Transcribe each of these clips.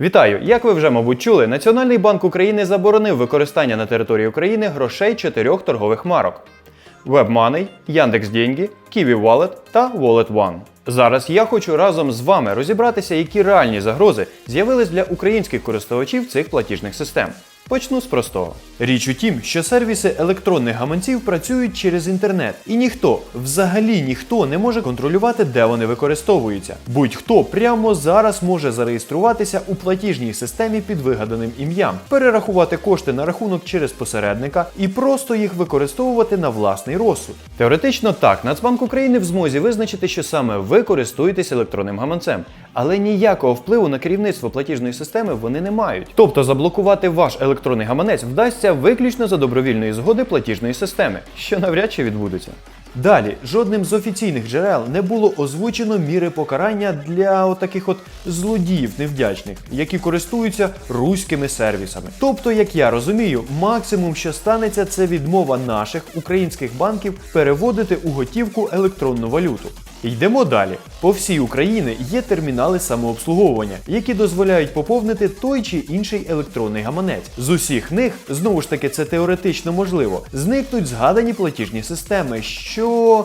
Вітаю! Як ви вже, мабуть, чули, Національний банк України заборонив використання на території України грошей чотирьох торгових марок: WebMoney, Яндекс.Деньги, Kiwi Wallet та Wallet One. Зараз я хочу разом з вами розібратися, які реальні загрози з'явились для українських користувачів цих платіжних систем. Почну з простого. Річ у тім, що сервіси електронних гаманців працюють через інтернет, і ніхто, взагалі ніхто не може контролювати, де вони використовуються. Будь-хто прямо зараз може зареєструватися у платіжній системі під вигаданим ім'ям, перерахувати кошти на рахунок через посередника і просто їх використовувати на власний розсуд. Теоретично так, Нацбанк України в змозі визначити, що саме ви користуєтесь електронним гаманцем, але ніякого впливу на керівництво платіжної системи вони не мають. Тобто заблокувати ваш електронний гаманець вдасться виключно за добровільної згоди платіжної системи, що навряд чи відбудеться. Далі, жодним з офіційних джерел не було озвучено міри покарання для отаких от злодіїв невдячних, які користуються руськими сервісами. Тобто, як я розумію, максимум, що станеться, це відмова наших українських банків переводити у готівку електронну валюту. Йдемо далі. По всій Україні є термінали самообслуговування, які дозволяють поповнити той чи інший електронний гаманець. З усіх них, знову ж таки, це теоретично можливо, зникнуть згадані платіжні системи, що.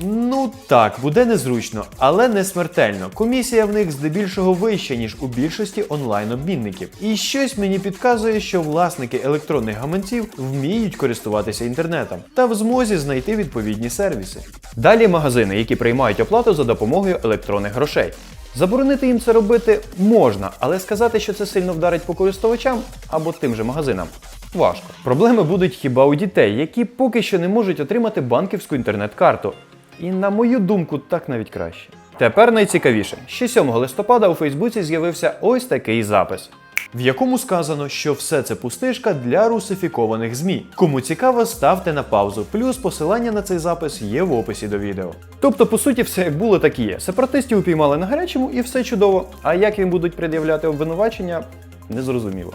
Ну так, буде незручно, але не смертельно. Комісія в них здебільшого вища, ніж у більшості онлайн-обмінників. І щось мені підказує, що власники електронних гаманців вміють користуватися інтернетом та в змозі знайти відповідні сервіси. Далі магазини, які приймають оплату за допомогою електронних грошей. Заборонити їм це робити можна, але сказати, що це сильно вдарить по користувачам або тим же магазинам. Важко. Проблеми будуть хіба у дітей, які поки що не можуть отримати банківську інтернет-карту. І на мою думку, так навіть краще. Тепер найцікавіше, ще 7 листопада у Фейсбуці з'явився ось такий запис. В якому сказано, що все це пустишка для русифікованих ЗМІ. Кому цікаво, ставте на паузу. Плюс посилання на цей запис є в описі до відео. Тобто, по суті, все як було, так і є. Сепаратистів упіймали на гарячому і все чудово. А як їм будуть пред'являти обвинувачення, незрозуміло.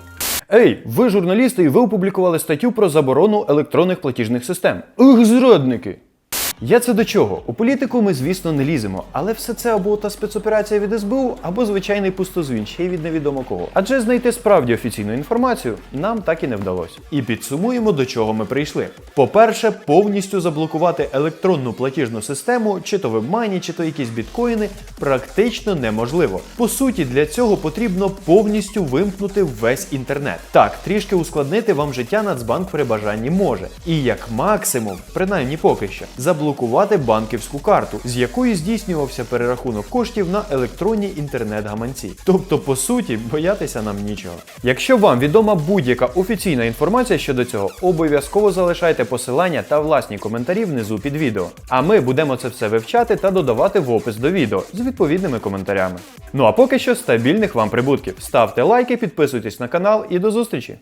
Ей, ви журналісти, і ви опублікували статтю про заборону електронних платіжних систем. Ех, зрадники! Я це до чого? У політику ми, звісно, не ліземо, але все це або та спецоперація від СБУ, або звичайний пустозвін, ще й від невідомо кого. Адже знайти справді офіційну інформацію нам так і не вдалося. І підсумуємо, до чого ми прийшли. По-перше, повністю заблокувати електронну платіжну систему, чи то вебмані, чи то якісь біткоїни, практично неможливо. По суті, для цього потрібно повністю вимкнути весь інтернет. Так, трішки ускладнити вам життя Нацбанк при бажанні може. І як максимум, принаймні поки що, заблокувати банківську карту, з якої здійснювався перерахунок коштів на електронні інтернет-гаманці. Тобто, по суті, боятися нам нічого. Якщо вам відома будь-яка офіційна інформація щодо цього, обов'язково залишайте посилання та власні коментарі внизу під відео. А ми будемо це все вивчати та додавати в опис до відео з відповідними коментарями. Ну а поки що стабільних вам прибутків. Ставте лайки, підписуйтесь на канал і до зустрічі!